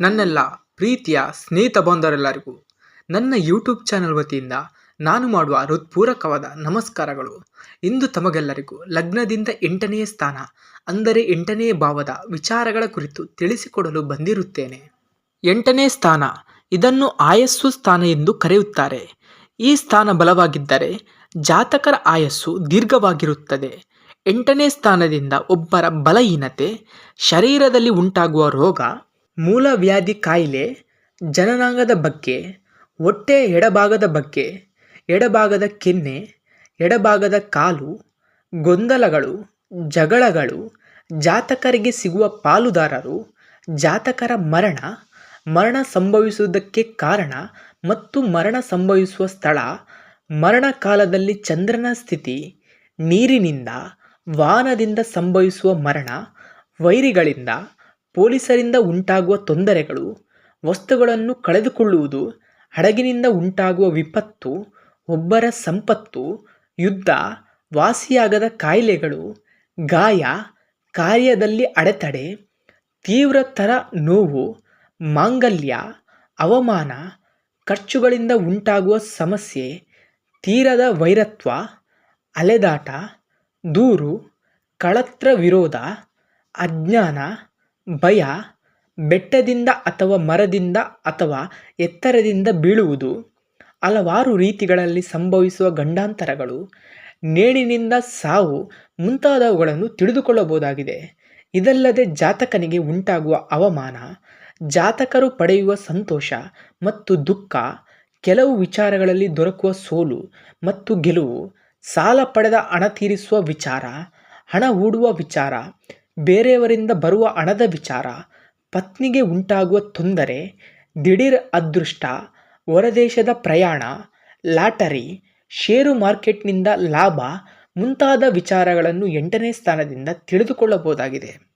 ನನ್ನೆಲ್ಲ ಪ್ರೀತಿಯ ಸ್ನೇಹಿತ ಬಾಂಧವರೆಲ್ಲರಿಗೂ ನನ್ನ ಯೂಟ್ಯೂಬ್ ಚಾನಲ್ ವತಿಯಿಂದ ನಾನು ಮಾಡುವ ಹೃತ್ಪೂರ್ವಕವಾದ ನಮಸ್ಕಾರಗಳು. ಇಂದು ತಮಗೆಲ್ಲರಿಗೂ ಲಗ್ನದಿಂದ ಎಂಟನೆಯ ಸ್ಥಾನ, ಅಂದರೆ ಎಂಟನೆಯ ಭಾವದ ವಿಚಾರಗಳ ಕುರಿತು ತಿಳಿಸಿಕೊಡಲು ಬಂದಿರುತ್ತೇನೆ. ಎಂಟನೇ ಸ್ಥಾನ, ಇದನ್ನು ಆಯಸ್ಸು ಸ್ಥಾನ ಎಂದು ಕರೆಯುತ್ತಾರೆ. ಈ ಸ್ಥಾನ ಬಲವಾಗಿದ್ದರೆ ಜಾತಕರ ಆಯಸ್ಸು ದೀರ್ಘವಾಗಿರುತ್ತದೆ. ಎಂಟನೇ ಸ್ಥಾನದಿಂದ ಒಬ್ಬರ ಬಲಹೀನತೆ ಶರೀರದಲ್ಲಿ ಉಂಟಾಗುವ ರೋಗ ಮೂಲವ್ಯಾಧಿ ಕಾಯಿಲೆ ಜನನಾಂಗದ ಬಗ್ಗೆ, ಹೊಟ್ಟೆ ಎಡಭಾಗದ ಬಗ್ಗೆ, ಎಡಭಾಗದ ಕೆನ್ನೆ, ಎಡಭಾಗದ ಕಾಲು, ಗೊಂದಲಗಳು, ಜಗಳಗಳು, ಜಾತಕರಿಗೆ ಸಿಗುವ ಪಾಲುದಾರರು, ಜಾತಕರ ಮರಣ ಮರಣ ಸಂಭವಿಸುವುದಕ್ಕೆ ಕಾರಣ ಮತ್ತು ಮರಣ ಸಂಭವಿಸುವ ಸ್ಥಳ, ಮರಣ ಕಾಲದಲ್ಲಿ ಚಂದ್ರನ ಸ್ಥಿತಿ, ನೀರಿನಿಂದ, ವಾಹನದಿಂದ ಸಂಭವಿಸುವ ಮರಣ, ವೈರಿಗಳಿಂದ ಪೊಲೀಸರಿಂದ ಉಂಟಾಗುವ ತೊಂದರೆಗಳು, ವಸ್ತುಗಳನ್ನು ಕಳೆದುಕೊಳ್ಳುವುದು, ಹಡಗಿನಿಂದ ಉಂಟಾಗುವ ವಿಪತ್ತು, ಒಬ್ಬರ ಸಂಪತ್ತು, ಯುದ್ಧ, ವಾಸಿಯಾಗದ ಕಾಯಿಲೆಗಳು, ಗಾಯ, ಕಾರ್ಯದಲ್ಲಿ ಅಡೆತಡೆ ತೀವ್ರತರ ನೋವು, ಮಾಂಗಲ್ಯ, ಅವಮಾನ, ಖರ್ಚುಗಳಿಂದ ಉಂಟಾಗುವ ಸಮಸ್ಯೆ, ತೀರದ ವೈರತ್ವ, ಅಲೆದಾಟ, ದೂರು ಕಳತ್ರ ವಿರೋಧ, ಅಜ್ಞಾನ ಭಯ ಬೆಟ್ಟದಿಂದ ಅಥವಾ ಮರದಿಂದ ಅಥವಾ ಎತ್ತರದಿಂದ ಬೀಳುವುದು, ಹಲವಾರು ರೀತಿಗಳಲ್ಲಿ ಸಂಭವಿಸುವ ಗಂಡಾಂತರಗಳು, ನೇಣಿನಿಂದ ಸಾವು ಮುಂತಾದವುಗಳನ್ನು ತಿಳಿದುಕೊಳ್ಳಬಹುದಾಗಿದೆ. ಇದಲ್ಲದೆ ಜಾತಕನಿಗೆ ಉಂಟಾಗುವ ಅವಮಾನ, ಜಾತಕರು ಪಡೆಯುವ ಸಂತೋಷ ಮತ್ತು ದುಃಖ, ಕೆಲವು ವಿಚಾರಗಳಲ್ಲಿ ದೊರಕುವ ಸೋಲು ಮತ್ತು ಗೆಲುವು, ಸಾಲ ಪಡೆದ ಹಣ ತೀರಿಸುವ ವಿಚಾರ, ಹಣ ಹೂಡುವ ವಿಚಾರ ಬೇರೆಯವರಿಂದ ಬರುವ ಹಣದ ವಿಚಾರ, ಪತ್ನಿಗೆ ಉಂಟಾಗುವ ತೊಂದರೆ, ದಿಢೀರ್ ಅದೃಷ್ಟ, ಹೊರದೇಶದ ಪ್ರಯಾಣ, ಲಾಟರಿ, ಷೇರು ಮಾರ್ಕೆಟ್ನಿಂದ ಲಾಭ ಮುಂತಾದ ವಿಚಾರಗಳನ್ನು ಎಂಟನೇ ಸ್ಥಾನದಿಂದ ತಿಳಿದುಕೊಳ್ಳಬಹುದಾಗಿದೆ.